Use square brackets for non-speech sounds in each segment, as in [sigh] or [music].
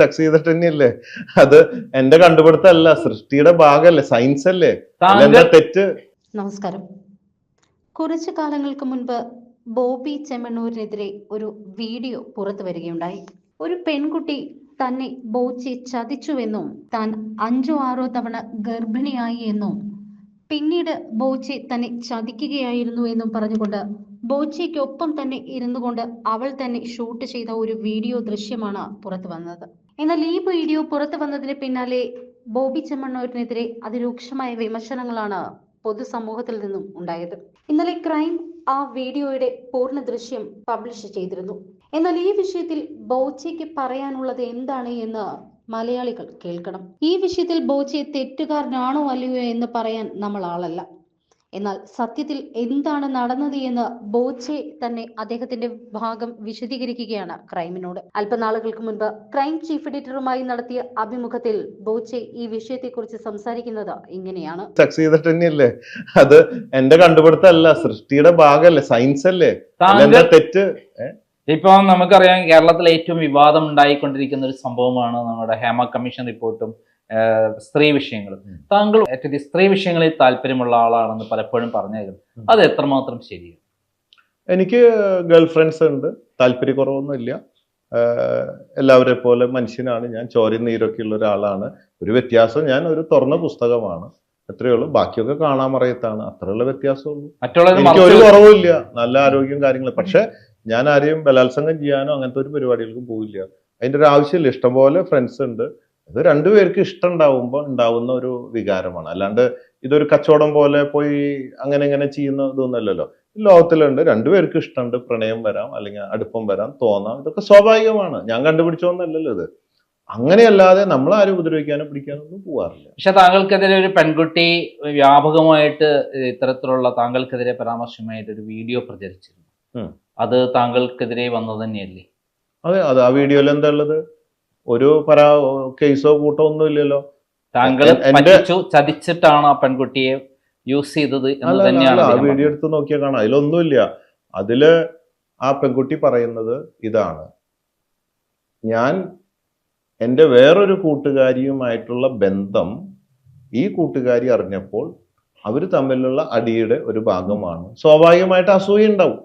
Success ചെയ്തിട്ട് തന്നെയല്ലേ? അത് എന്റെ കണ്ടുപിടുത്തല്ല സൃഷ്ടിയുടെ ഭാഗമല്ലേ സയൻസ് അല്ലേ തെറ്റ്? നമസ്കാരം. കുറച്ചു കാലങ്ങൾക്ക് മുൻപ് ബോബി ചെമ്മണ്ണൂരിനെതിരെ ഒരു വീഡിയോ പുറത്തു വരികയുണ്ടായി. ഒരു പെൺകുട്ടി തന്നെ ബോച്ചി ചതിച്ചുവെന്നും താൻ അഞ്ചോ ആറോ തവണ ഗർഭിണിയായി എന്നും പിന്നീട് ബോച്ചി തന്നെ ചതിക്കുകയായിരുന്നു എന്നും പറഞ്ഞുകൊണ്ട് ബോച്ചിക്കൊപ്പം തന്നെ ഇരുന്നു കൊണ്ട് അവൾ തന്നെ ഷൂട്ട് ചെയ്ത ഒരു വീഡിയോ ദൃശ്യമാണ് പുറത്തു വന്നത്. എന്നാൽ ഈ വീഡിയോ പുറത്തു വന്നതിന് പിന്നാലെ ബോബി ചെമ്മണ്ണൂരിനെതിരെ അതിരൂക്ഷമായ വിമർശനങ്ങളാണ് പൊതുസമൂഹത്തിൽ നിന്നും ഉണ്ടായത്. ഇന്നലെ ക്രൈം ആ വീഡിയോയുടെ പൂർണ ദൃശ്യം പബ്ലിഷ് ചെയ്തിരുന്നു. എന്നാൽ ഈ വിഷയത്തിൽ ബോച്ചയ്ക്ക് പറയാനുള്ളത് എന്താണ് എന്ന് മലയാളികൾ കേൾക്കണം. ഈ വിഷയത്തിൽ ബോച്ചെ തെറ്റുകാരനാണോ അല്ലയോ എന്ന് പറയാൻ നമ്മൾ ആളല്ല. എന്നാൽ സത്യത്തിൽ എന്താണ് നടന്നത് എന്ന് ബോച്ചെ തന്നെ അദ്ദേഹത്തിന്റെ ഭാഗം വിശദീകരിക്കുകയാണ് ക്രൈമിനോട്. അല്പനാളുകൾക്ക് മുൻപ് ക്രൈം ചീഫ് എഡിറ്ററുമായി നടത്തിയ അഭിമുഖത്തിൽ ബോച്ചെ ഈ വിഷയത്തെക്കുറിച്ച് സംസാരിക്കുന്നത് ഇങ്ങനെയാണ്. തന്നെയല്ലേ? അത് എന്റെ കണ്ടുപിടുത്തല്ല സൃഷ്ടിയുടെ ഭാഗമല്ലേ സയൻസ് അല്ലേ തെറ്റ്? ഇപ്പൊ നമുക്കറിയാം കേരളത്തിൽ ഏറ്റവും വിവാദം ഉണ്ടായിക്കൊണ്ടിരിക്കുന്ന ഒരു സംഭവമാണ് നമ്മുടെ ഹേമ കമ്മീഷൻ റിപ്പോർട്ടും സ്ത്രീ വിഷയങ്ങൾ താങ്കൾ ഏറ്റവും സ്ത്രീ വിഷയങ്ങളിൽ താല്പര്യമുള്ള ആളാണെന്ന് പലപ്പോഴും പറഞ്ഞേക്കും. അത് എത്രമാത്രം ശരിയാണ്? എനിക്ക് ഗേൾ ഫ്രണ്ട്സ് ഉണ്ട്. താല്പര്യക്കുറവൊന്നുമില്ല. എല്ലാവരെ പോലെ മനുഷ്യനാണ്. ഞാൻ ചോരയും നീരൊക്കെ ഉള്ള ഒരാളാണ്. ഒരു വ്യത്യാസം ഞാൻ ഒരു തുറന്ന പുസ്തകമാണ്. അത്രയേ ഉള്ളൂ. ബാക്കിയൊക്കെ കാണാൻ അറിയത്താണ് അത്രയുള്ള വ്യത്യാസമുള്ളൂ. എനിക്ക് ഒരു കുറവുമില്ല. നല്ല ആരോഗ്യം കാര്യങ്ങളും. പക്ഷെ ഞാൻ ആരെയും ബലാത്സംഗം ചെയ്യാനോ അങ്ങനത്തെ ഒരു പരിപാടികൾക്കും പോവില്ല. അതിന്റെ ഒരു ആവശ്യമില്ല. ഇഷ്ടംപോലെ ഫ്രണ്ട്സ് ഉണ്ട്. ഇത് രണ്ടുപേർക്ക് ഇഷ്ടം ഉണ്ടാവുമ്പോൾ ഉണ്ടാവുന്ന ഒരു വികാരമാണ്. അല്ലാണ്ട് ഇതൊരു കച്ചവടം പോലെ പോയി അങ്ങനെ ഇങ്ങനെ ചെയ്യുന്ന ഇതൊന്നുമല്ലല്ലോ ലോകത്തിലുണ്ട് രണ്ടുപേർക്ക് ഇഷ്ടമുണ്ട്. പ്രണയം വരാം അല്ലെങ്കിൽ അടുപ്പം വരാം തോന്നാം ഇതൊക്കെ സ്വാഭാവികമാണ്. ഞാൻ കണ്ടുപിടിച്ചോന്നല്ലല്ലോ ഇത്. അങ്ങനെയല്ലാതെ നമ്മൾ ആരും ഉപദ്രവിക്കാനോ പിടിക്കാനോ ഒന്നും പോവാറില്ല. പക്ഷെ താങ്കൾക്കെതിരെ ഒരു പെൺകുട്ടി വ്യാപകമായിട്ട് ഇത്തരത്തിലുള്ള താങ്കൾക്കെതിരെ പരാമർശമായിട്ട് ഒരു വീഡിയോ പ്രചരിച്ചിരുന്നു. അത് താങ്കൾക്കെതിരെ വന്നത് തന്നെയല്ലേ? അതെ അത് ആ വീഡിയോയിൽ എന്താ ഉള്ളത്? ഒരു പരാ കേസോ കൂട്ടോ ഒന്നും ഇല്ലല്ലോ. താങ്കൾ ചതിച്ചിട്ടാണ് ആ പെൺകുട്ടിയെ യൂസ് ചെയ്തത് എന്ന് തന്നെയാണ് ആ വീഡിയോ എടുത്ത് നോക്കിയാൽ കാണാം. അതിലൊന്നുമില്ല. അതിൽ ആ പെൺകുട്ടി പറയുന്നത് ഇതാണ്. ഞാൻ എന്റെ വേറൊരു കൂട്ടുകാരിയുമായിട്ടുള്ള ബന്ധം ഈ കൂട്ടുകാരി അറിഞ്ഞപ്പോൾ അവർ തമ്മിലുള്ള അടിയുടെ ഒരു ഭാഗമാണ്. സ്വാഭാവികമായിട്ട് അസൂയ ഉണ്ടാവും.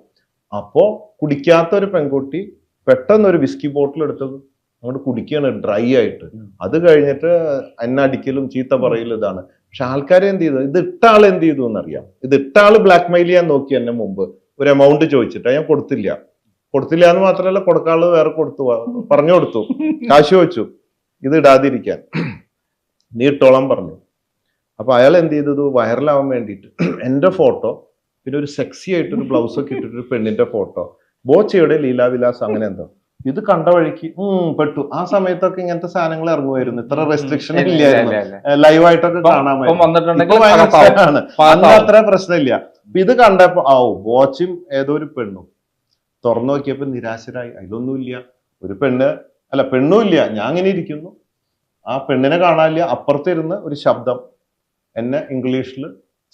അപ്പോ കുടിക്കാത്ത ഒരു പെൺകുട്ടി പെട്ടെന്ന് ഒരു വിസ്കി ബോട്ടിൽ എടുത്തത് അങ്ങോട്ട് കുടിക്കുകയാണ് ഡ്രൈ ആയിട്ട്. അത് കഴിഞ്ഞിട്ട് അന്നടിക്കലും ചീത്ത പറയലും ഇതാണ്. പക്ഷെ ആൾക്കാരെ എന്ത് ചെയ്തു? ഇത് ഇട്ട ആൾ എന്ത് ചെയ്തു എന്നറിയാം. ഇത് ഇട്ട ബ്ലാക്ക് മെയിൽ ചെയ്യാൻ നോക്കി എന്നെ മുമ്പ്. ഒരു എമൗണ്ട് ചോദിച്ചിട്ട്. ഞാൻ കൊടുത്തില്ല. കൊടുത്തില്ല എന്ന് മാത്രമല്ല കൊടുക്കാൾ വേറെ കൊടുത്തു. പറഞ്ഞു കൊടുത്തു. കാശ് വെച്ചു ഇത് ഇടാതിരിക്കാൻ. നീ ഇട്ടോളം പറഞ്ഞു. അപ്പൊ അയാൾ എന്ത് ചെയ്തത് വൈറലാവാൻ വേണ്ടിയിട്ട് എന്റെ ഫോട്ടോ പിന്നെ ഒരു സെക്സി ആയിട്ടൊരു ബ്ലൗസ് ഒക്കെ ഇട്ടിട്ട് ഒരു പെണ്ണിന്റെ ഫോട്ടോ ബോച്ചയുടെ ലീലാവിലാസ് അങ്ങനെ എന്തോ. ഇത് കണ്ട വഴിക്ക് ഉം പെട്ടു. ആ സമയത്തൊക്കെ ഇങ്ങനത്തെ സാധനങ്ങൾ ഇറങ്ങുമായിരുന്നു. ഇത്ര റെസ്ട്രിക്ഷൻ ഇല്ലായിരുന്നു. ലൈവ് ആയിട്ടൊക്കെ ലൈവായിട്ടൊക്കെ കാണാമായിരുന്നു. അന്ന് അത്ര പ്രശ്നമില്ല. ഇത് കണ്ടപ്പോ ആ വാച്ചും ഏതോ ഒരു പെണ്ണും തുറന്നു നോക്കിയപ്പോ നിരാശരായി. അതിലൊന്നുമില്ല. ഒരു പെണ്ണ് അല്ല പെണ്ണുമില്ല. ഞാൻ അങ്ങനെ ഇരിക്കുന്നു. ആ പെണ്ണിനെ കാണാനില്ല. അപ്പുറത്തിരുന്ന് ഒരു ശബ്ദം എന്നെ ഇംഗ്ലീഷിൽ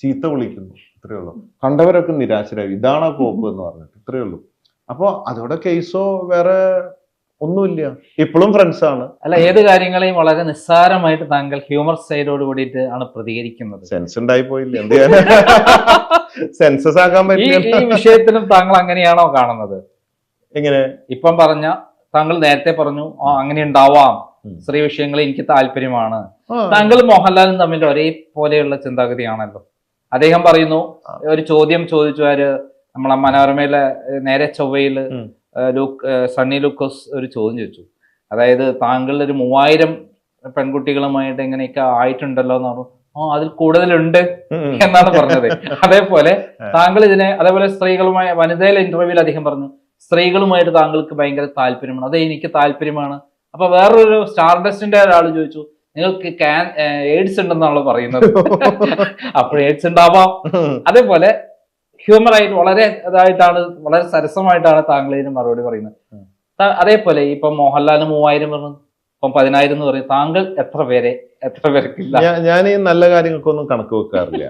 ചീത്ത വിളിക്കുന്നു. ഇത്രയേ ഉള്ളൂ. കണ്ടവരൊക്കെ നിരാശരായി. ഇതാണ് ആ കോപ്പ് എന്ന് പറഞ്ഞിട്ട്. ഇത്രയേ ഉള്ളൂ. അപ്പൊ അതോടെ കേസോ വേറെ ഒന്നുമില്ല. ഇപ്പോഴും ഫ്രണ്ട്സ് ആണ്. അല്ല ഏത് കാര്യങ്ങളെയും വളരെ നിസ്സാരമായിട്ട് താങ്കൾ ഹ്യൂമർ സൈഡോട് കൂടിയിട്ട് ആണ് പ്രതികരിക്കുന്നത്. സെൻസ് ഉണ്ടായി പോയില്ല. എന്ത് സെൻസസ് ആക്കാൻ ഈ ഈ പറ്റില്ല. വിഷയത്തിലും താങ്കൾ അങ്ങനെയാണോ കാണുന്നത്? എങ്ങനെ? ഇപ്പം പറഞ്ഞ താങ്കൾ നേരത്തെ പറഞ്ഞു അങ്ങനെ ഉണ്ടാവാം. സ്ത്രീ വിഷയങ്ങളിൽ എനിക്ക് താല്പര്യമാണ്. താങ്കൾ മോഹൻലാലും തമ്മിൽ ഒരേപോലെയുള്ള ചിന്താഗതിയാണല്ലോ. അദ്ദേഹം പറയുന്നു ഒരു ചോദ്യം ചോദിച്ചു ആര്? നമ്മളെ മനോരമയിലെ നേരെ ചൊവ്വയിൽ ലൂക്ക് സണ്ണി ലൂക്കോസ് ഒരു ചോദ്യം ചോദിച്ചു. അതായത് താങ്കൾ ഒരു മൂവായിരം പെൺകുട്ടികളുമായിട്ട് ഇങ്ങനെയൊക്കെ ആയിട്ടുണ്ടല്ലോ എന്ന് പറഞ്ഞു. ആ അതിൽ കൂടുതലുണ്ട്. എന്നാണ് പറഞ്ഞത്. [laughs] അതേപോലെ താങ്കൾ ഇതിനെ അതേപോലെ സ്ത്രീകളുമായി വനിതയിലെ ഇന്റർവ്യൂവിൽ അധികം പറഞ്ഞു സ്ത്രീകളുമായിട്ട് താങ്കൾക്ക് ഭയങ്കര താല്പര്യമാണ്. അത് എനിക്ക് താല്പര്യമാണ്. അപ്പൊ വേറൊരു സ്റ്റാർഡസ്റ്റിന്റെ ഒരാൾ ചോദിച്ചു നിങ്ങൾക്ക് ക്യാൻ എയ്ഡ്സ് ഉണ്ടെന്നാണല്ലോ പറയുന്നത്? [laughs] അപ്പോൾ എയ്ഡ്സ് ഉണ്ടാവാം അതേപോലെ ഹ്യൂമർ ആയിട്ട് വളരെ ഇതായിട്ടാണ് വളരെ സരസമായിട്ടാണ് താങ്കൾ ഇതിന് മറുപടി പറയുന്നത്. അതേപോലെ ഇപ്പൊ മോഹൻലാലിന് മൂവായിരം പറഞ്ഞു ഇപ്പം പതിനായിരം എന്ന് പറയും. താങ്കൾ എത്ര പേരെ എത്ര പേർക്കില്ല. ഞാൻ ഈ നല്ല കാര്യങ്ങൾക്കൊന്നും കണക്ക് വെക്കാറില്ല.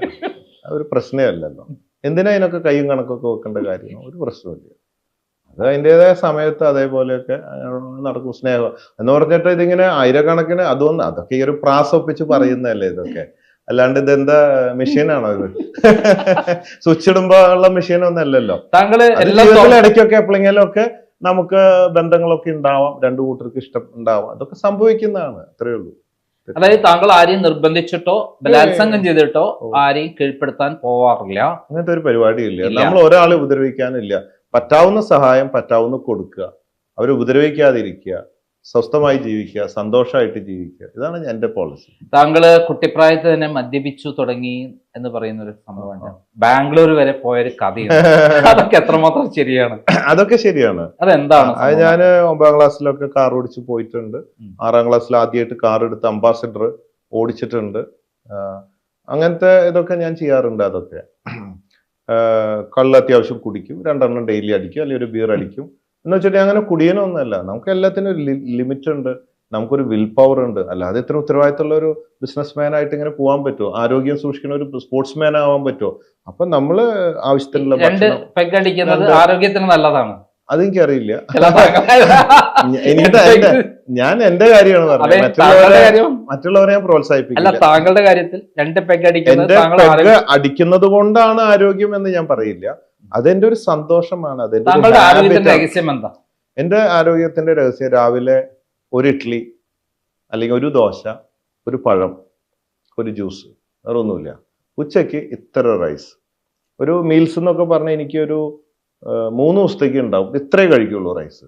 ഒരു പ്രശ്നമല്ലല്ലോ. എന്തിനാ അതിനൊക്കെ കൈയും കണക്കൊക്കെ വെക്കേണ്ട കാര്യം? ഒരു പ്രശ്നമില്ല അത് അതിന്റെതായ സമയത്ത് അതേപോലെയൊക്കെ നടക്കും സ്നേഹം. എന്ന് പറഞ്ഞിട്ട് ഇതിങ്ങനെ ആയിരക്കണക്കിന് അതൊന്നും അതൊക്കെ ഈ ഒരു പ്രാസൊപ്പിച്ച് പറയുന്നതല്ലേ ഇതൊക്കെ? അല്ലാണ്ട് ഇതെന്താ മെഷീനാണോ ഇത്? സ്വിച്ച് ഇടുമ്പോ ഉള്ള മെഷീൻ ഒന്നും അല്ലല്ലോ. താങ്കൾ ഇടയ്ക്കൊക്കെ എപ്പോഴെങ്കിലും ഒക്കെ നമുക്ക് ബന്ധങ്ങളൊക്കെ ഉണ്ടാവാം രണ്ടു കൂട്ടർക്ക് ഇഷ്ടം ഉണ്ടാവാം. അതൊക്കെ സംഭവിക്കുന്നതാണ് അത്രേ ഉള്ളൂ. അതായത് താങ്കൾ ആരെയും നിർബന്ധിച്ചിട്ടോ ബലാത്സംഗം ചെയ്തിട്ടോ. ആരെയും കീഴ്പ്പെടുത്താൻ പോവാറില്ല. അങ്ങനത്തെ ഒരു പരിപാടിയില്ല. ഇല്ല. നമ്മൾ ഒരാളെ ഉപദ്രവിക്കാനില്ല. പറ്റാവുന്ന സഹായം പറ്റാവുന്ന കൊടുക്കുക. അവരെ ഉപദ്രവിക്കാതിരിക്കുക. സ്വസ്ഥമായി ജീവിക്കുക സന്തോഷമായിട്ട് ജീവിക്കുക. ഇതാണ് എന്റെ പോളിസി താങ്കൾ കുട്ടിപ്രായത്തിൽ തന്നെ മദ്യപിച്ചു തുടങ്ങി എന്ന് പറയുന്ന ഒരു സംഭവമാണ് ബാംഗ്ലൂർ വരെ പോയൊരു കഥയാണ് [laughs] അതൊക്കെ എത്രമാത്രം ശരിയാണ്? അതൊക്കെ ശരിയാണ്. അതെന്താണ് അത് ഞാൻ ഞാൻ ഒമ്പതാം ക്ലാസ്സിലൊക്കെ കാർ ഓടിച്ച് പോയിട്ടുണ്ട്. ആറാം ക്ലാസ്സിൽ ആദ്യമായിട്ട് കാർ എടുത്ത് അംബാസിഡർ ഓടിച്ചിട്ടുണ്ട്. അങ്ങനത്തെ ഇതൊക്കെ ഞാൻ ചെയ്യാറുണ്ട് അതൊക്കെ. കള്ളത്യാവശ്യം കള്ള് അത്യാവശ്യം കുടിക്കും. രണ്ടെണ്ണം ഡെയിലി അടിക്കും. അല്ലെങ്കിൽ ഒരു ബിയർ അടിക്കും. എന്ന് വെച്ചിട്ട് അങ്ങനെ കുടിയനൊന്നുമല്ല. നമുക്ക് എല്ലാത്തിനും ഒരു ലിമിറ്റ് ഉണ്ട് നമുക്കൊരു വിൽ പവർ ഉണ്ട്. അല്ലാതെ ഇത്ര ഉത്തരവാദിത്തമുള്ള ഒരു ബിസിനസ് ആയിട്ട് ഇങ്ങനെ പോകാൻ പറ്റുമോ? ആരോഗ്യം സൂക്ഷിക്കുന്ന ഒരു സ്പോർട്സ് മാൻ ആവാൻ പറ്റുമോ? അപ്പൊ നമ്മൾ ആവശ്യത്തിനുള്ള ആരോഗ്യത്തിന് നല്ലതാണ്. അതെനിക്കറിയില്ല എനിക്ക് ഞാൻ എന്റെ കാര്യമാണ് പറഞ്ഞത്. മറ്റുള്ളവരെ മറ്റുള്ളവരെ ഞാൻ അല്ല താങ്കളുടെ കാര്യത്തിൽ രണ്ട് പെഗ് അടിക്കുന്നത് അടിക്കുന്നത് കൊണ്ടാണ് ആരോഗ്യം എന്ന് ഞാൻ പറയില്ല. അതെന്റെ ഒരു സന്തോഷമാണ് അതെന്റെ എന്റെ ആരോഗ്യത്തിന്റെ രഹസ്യം രാവിലെ ഒരു ഇഡ്ഡലി അല്ലെങ്കിൽ ഒരു ദോശ ഒരു പഴം ഒരു ജ്യൂസ് വേറെ ഒന്നുമില്ല ഉച്ചയ്ക്ക് ഇത്ര റൈസ് ഒരു മീൽസ് എന്നൊക്കെ പറഞ്ഞാൽ എനിക്കൊരു ഒരു മൂന്ന് ദിവസത്തേക്ക് ഉണ്ടാവും. ഇത്രേ കഴിക്കുള്ളൂ റൈസ്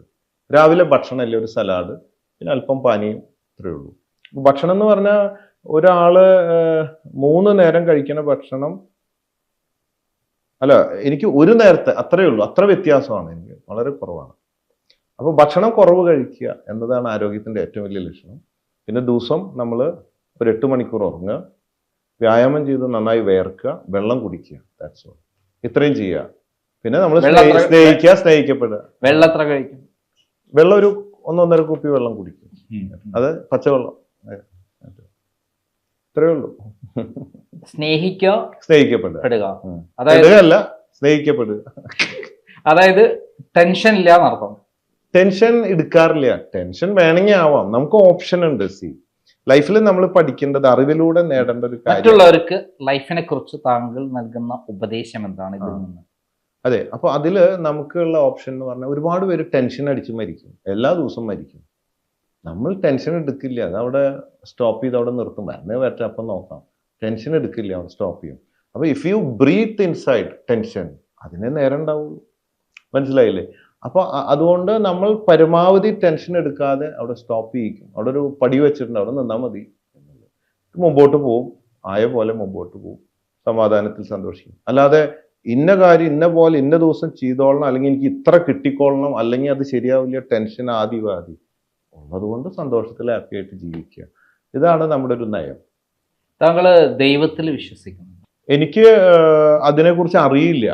രാവിലെ ഭക്ഷണം അല്ലേ ഒരു സലാഡ് പിന്നെ അല്പം പാനിയും ഇത്രയേ ഉള്ളൂ. ഭക്ഷണം എന്ന് പറഞ്ഞാൽ ഒരാൾ മൂന്ന് നേരം കഴിക്കുന്ന ഭക്ഷണം അല്ല എനിക്ക് ഒരു നേരത്തെ അത്രയേ ഉള്ളൂ. അത്ര വ്യത്യാസമാണ് എനിക്ക്. വളരെ കുറവാണ്. അപ്പോൾ ഭക്ഷണം കുറവ് കഴിക്കുക എന്നതാണ് ആരോഗ്യത്തിന്റെ ഏറ്റവും വലിയ ലക്ഷണം. പിന്നെ ദിവസം നമ്മൾ ഒരു എട്ട് മണിക്കൂർ ഉറങ്ങുക. വ്യായാമം ചെയ്ത് നന്നായി വേർക്കുക. വെള്ളം കുടിക്കുക. ദാറ്റ്സ് ഓൾ ഇത്രയും ചെയ്യുക. പിന്നെ നമ്മൾ സ്നേഹിക്കുക സ്നേഹിക്കപ്പെടുക. വെള്ളം എത്ര കഴിക്കും. വെള്ളം ഒരു ഒന്നൊന്നര കുപ്പി വെള്ളം കുടിക്കും. അത് പച്ചവെള്ളം. അതെ. ഇത്രയേ ഉള്ളൂ. സ്നേഹിക്കോ സ്നേഹിക്കപ്പെടുക പെടുക. അതായത് അല്ല സ്നേഹിക്കപ്പെടുക അതായത് ടെൻഷൻ ഇല്ല എന്നർത്ഥം. ടെൻഷൻ എടുക്കാറില്ല. ടെൻഷൻ വേണമെങ്കിൽ ആവാം. നമുക്ക് ഓപ്ഷൻ ഉണ്ട് സി. ലൈഫിൽ നമ്മൾ പഠിക്കേണ്ടത് അറിവിലൂടെ നേടേണ്ട ഒരു കാര്യം. മറ്റുള്ളവർക്ക് ലൈഫിനെ കുറിച്ച് താങ്കൾ നൽകുന്ന ഉപദേശം എന്താണ് ഇതിൽ നിന്ന്? അതെ. അപ്പൊ അതിൽ നമുക്കുള്ള ഓപ്ഷൻ എന്ന് പറഞ്ഞാൽ ഒരുപാട് പേര് ടെൻഷൻ അടിച്ച് മരിക്കും. എല്ലാ ദിവസവും മരിക്കും. നമ്മൾ ടെൻഷൻ എടുക്കില്ല. അത് അവിടെ സ്റ്റോപ്പ് ചെയ്ത് അവിടെ നിർത്തും. വരണേ വരട്ടെ അപ്പം നോക്കാം. ടെൻഷൻ എടുക്കില്ല അവിടെ സ്റ്റോപ്പ് ചെയ്യും. അപ്പൊ if you breathe inside tension അതിനെ നേരം ഉണ്ടാവുള്ളൂ. മനസ്സിലായില്ലേ? അപ്പോൾ അതുകൊണ്ട് നമ്മൾ പരമാവധി ടെൻഷൻ എടുക്കാതെ അവിടെ സ്റ്റോപ്പ് ചെയ്യിക്കും. അവിടെ ഒരു പടി വെച്ചിട്ടുണ്ട് അവിടെ നിന്നാൽ മതി. മുമ്പോട്ട് പോവും. ആയ പോലെ മുമ്പോട്ട് പോവും. സമാധാനത്തിൽ സന്തോഷിക്കും. അല്ലാതെ ഇന്ന കാര്യം ഇന്ന പോലെ ഇന്ന ദിവസം ചെയ്തോളണം അല്ലെങ്കിൽ എനിക്ക് ഇത്ര കിട്ടിക്കോളണം അല്ലെങ്കിൽ അത് ശരിയാവില്ല ടെൻഷൻ ആദിവാദി. ഉള്ളതുകൊണ്ട് സന്തോഷത്തിൽ ഹാപ്പി ആയിട്ട് ജീവിക്കുക. ഇതാണ് നമ്മുടെ ഒരു നയം. താങ്കൾ ദൈവത്തിൽ വിശ്വസിക്കുന്നു. എനിക്ക് അതിനെക്കുറിച്ച് അറിയില്ല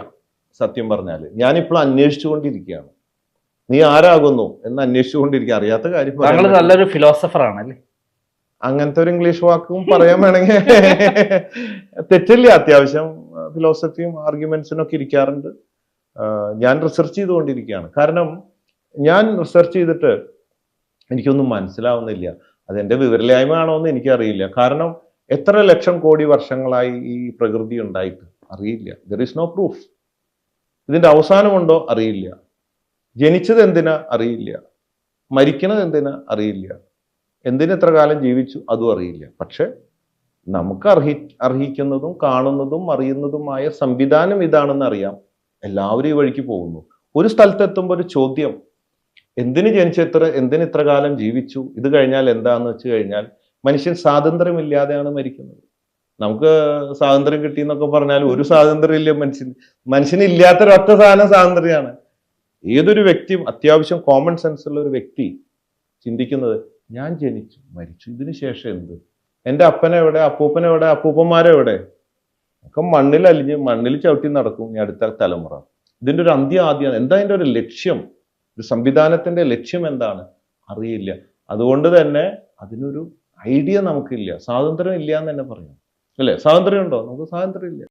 സത്യം പറഞ്ഞാൽ ഞാനിപ്പോൾ അന്വേഷിച്ചുകൊണ്ടിരിക്കുകയാണ്. നീ ആരാകുന്നു എന്ന് അന്വേഷിച്ചുകൊണ്ടിരിക്കുക അറിയാത്ത കാര്യം താങ്കൾ നല്ലൊരു ഫിലോസഫർ ആണല്ലേ? അങ്ങനത്തെ ഒരു ഇംഗ്ലീഷ് വാക്കും പറയാൻ വേണമെങ്കിൽ [laughs] തെറ്റില്ല. അത്യാവശ്യം ഫിലോസഫിയും ആർഗ്യുമെന്റ്സിനും ഒക്കെ ഇരിക്കാറുണ്ട്. ഞാൻ റിസർച്ച് ചെയ്തുകൊണ്ടിരിക്കുകയാണ്. കാരണം ഞാൻ റിസർച്ച് ചെയ്തിട്ട് എനിക്കൊന്നും മനസ്സിലാവുന്നില്ല. അതെന്റെ വിവരലായ്മ ആണോ എന്ന് എനിക്കറിയില്ല. കാരണം എത്ര ലക്ഷം കോടി വർഷങ്ങളായി ഈ പ്രകൃതി ഉണ്ടായിട്ട്? അറിയില്ല. ദർ ഈസ് നോ പ്രൂഫ് ഇതിന്റെ അവസാനമുണ്ടോ? അറിയില്ല. ജനിച്ചത് എന്തിനാ? അറിയില്ല. മരിക്കണത് എന്തിനാ? അറിയില്ല. എന്തിന് എത്ര കാലം ജീവിച്ചു? അതും അറിയില്ല. പക്ഷെ നമുക്ക് അർഹി അർഹിക്കുന്നതും കാണുന്നതും അറിയുന്നതുമായ സംവിധാനം ഇതാണെന്ന് അറിയാം. എല്ലാവരും ഈ വഴിക്ക് പോകുന്നു. ഒരു സ്ഥലത്തെത്തുമ്പോൾ ഒരു ചോദ്യം. എന്തിന് ജനിച്ചു ഇത്ര എന്തിന് ഇത്ര കാലം ജീവിച്ചു ഇത് കഴിഞ്ഞാൽ എന്താന്ന് വെച്ച് കഴിഞ്ഞാൽ മനുഷ്യൻ സ്വാതന്ത്ര്യമില്ലാതെയാണ് മരിക്കുന്നത്. നമുക്ക് സ്വാതന്ത്ര്യം കിട്ടിയെന്നൊക്കെ പറഞ്ഞാൽ ഒരു സ്വാതന്ത്ര്യം ഇല്ല മനുഷ്യൻ. മനുഷ്യന് ഇല്ലാത്തൊരൊറ്റ സാധനം സ്വാതന്ത്ര്യമാണ്. ഏതൊരു വ്യക്തിയും അത്യാവശ്യം കോമൺ സെൻസ് ഉള്ള ഒരു വ്യക്തി ചിന്തിക്കുന്നത് ഞാൻ ജനിച്ചു മരിച്ചു ഇതിനു ശേഷം എന്ത്? എന്റെ അപ്പനെവിടെ അപ്പൂപ്പനെവിടെ അപ്പൂപ്പന്മാരെവിടെ ഒക്കെ മണ്ണിൽ അലിഞ്ഞ് മണ്ണിൽ ചവിട്ടി നടക്കും ഈ അടുത്ത തലമുറ. ഇതിന്റെ ഒരു അന്ത്യ ആദ്യമാണ് എന്താ അതിന്റെ ഒരു ലക്ഷ്യം? ഒരു സംവിധാനത്തിന്റെ ലക്ഷ്യം എന്താണ്? അറിയില്ല. അതുകൊണ്ട് തന്നെ അതിനൊരു ഐഡിയ നമുക്കില്ല. സ്വാതന്ത്ര്യം ഇല്ല എന്ന് തന്നെ പറയാം അല്ലേ? സ്വാതന്ത്ര്യം ഉണ്ടോ നമുക്ക് സ്വാതന്ത്ര്യം ഇല്ല